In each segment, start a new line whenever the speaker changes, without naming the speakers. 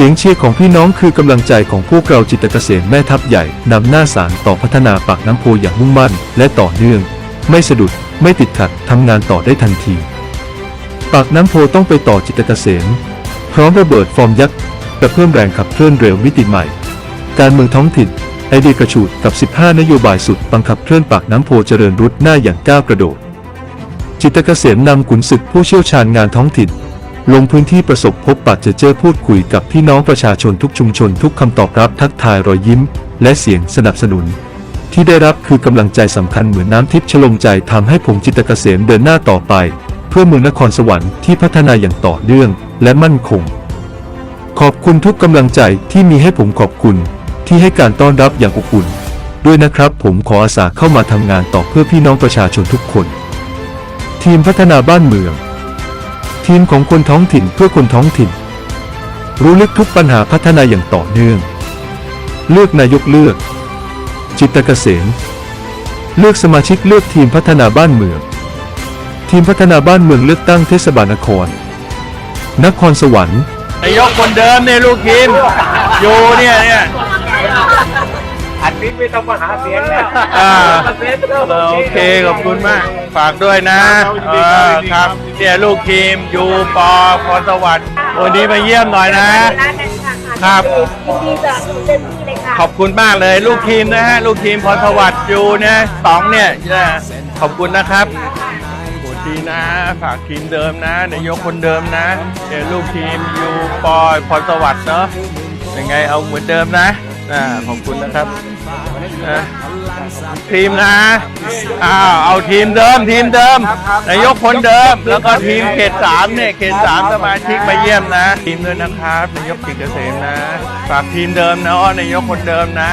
สียงเชียร์ของพี่น้องคือกำลังใจของพวกเราจิตเกษมแม่ทัพใหญ่นำหน้าสารต่อพัฒนาปากน้ำโพอย่างมุ่งมั่น และต่อเนื่อง ไม่สะดุด ไม่ติดขัดทำงานต่อได้ทันที ปากน้ำโพต้องไปต่อจิตเกษมพร้อมระเบิดฟอร์มยักษ์กระเพิ่มแรงขับเคลื่อนเร็วมิติใหม่ การเมืองท้องถิ่นไอเดียกระฉูดกับ 15 นโยบายสุดบังคับเคลื่อนปากน้ำโพเจริญรุดหน้าอย่างก้าวกระโดด จิตเกษมนำขุนศึกผู้เชี่ยวชาญงานท้องถิ่น ลงพื้นที่ประสบพบปะเจอเจอพูดคุยกับพี่น้องประชาชนทุกชุมชนทุกคำตอบรับทักทายรอยยิ้ม และเสียงสนับสนุน ที่ได้รับคือกำลังใจสำคัญเหมือนน้ำทิพย์ชโลมใจทำให้ผมจิตรเกษมเดินหน้าต่อไป เพื่อเมืองนครสวรรค์ที่พัฒนาอย่างต่อเนื่องและมั่นคง ขอบคุณทุกกำลังใจที่มีให้ผมขอบคุณ ที่ให้การต้อนรับอย่างอบอุ่น ด้วยนะครับผมขออาสาเข้ามาทำงานต่อเพื่อพี่น้องประชาชนทุกคน ทีมพัฒนาบ้านเมือง ทีมของคนท้องถิ่นเพื่อคนท้องถิ่น รู้ลึกทุกปัญหาพัฒนาอย่างต่อเนื่อง เลือกนายกเลือก จิตเกษมเลือกสมาชิกเลือกทีมพัฒนาบ้านเมือง ทีมพัฒนาบ้านเมืองเลือกตั้งเทศบาลนคร นครสวรรค์
นายกคนเดิมเนี่ยลูกทีมอยู่เนี่ยเนี่ย
อันนี้ไม่ต้องมาหาเสียงเนี่ย
อ่า
เสียงเท่า
โอเคขอบคุณมาก ฝากด้วยนะเออครับเนี่ยลูกทีมยูปอพรสวัสดิ์วันนี้มาเยี่ยมหน่อยนะ ครับ
ยินดีจะเต็มที่เลยค่ะ
ขอบคุณมากเลย ลูกทีมนะฮะลูกทีมพรสวัสดิ์ยูเนี่ยสองเนี่ยเนี่ยขอบคุณนะครับโหดีนะฝากทีมเดิมนะนายกคนเดิมนะเนี่ยลูกทีมยูปอพรสวัสดิ์เนาะยังไงเอาเหมือนเดิมนะ อ่าขอบคุณนะครับนะทีมนะอ้าวเอาทีมเดิมทีมเดิมนายกคนเดิม แล้วก็ทีมเขตสามเนี่ยเขตสามสมาชิกมาเยี่ยมนะ ทีมด้วยนะครับนายกกิจเกษมนะฝากทีมเดิมนะอ้อนายกคนเดิมนะ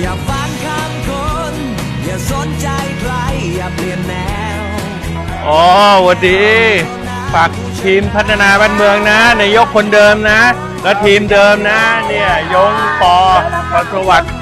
อย่าฟังคำคน อย่าสนใจใคร อย่าเปลี่ยนแนว
อ๋อสวัสดีฝากทีมพัฒนาบ้านเมืองนะนายกคนเดิมนะ และทีมเดิมนะ เนี่ยยงปอประสวัสดิ์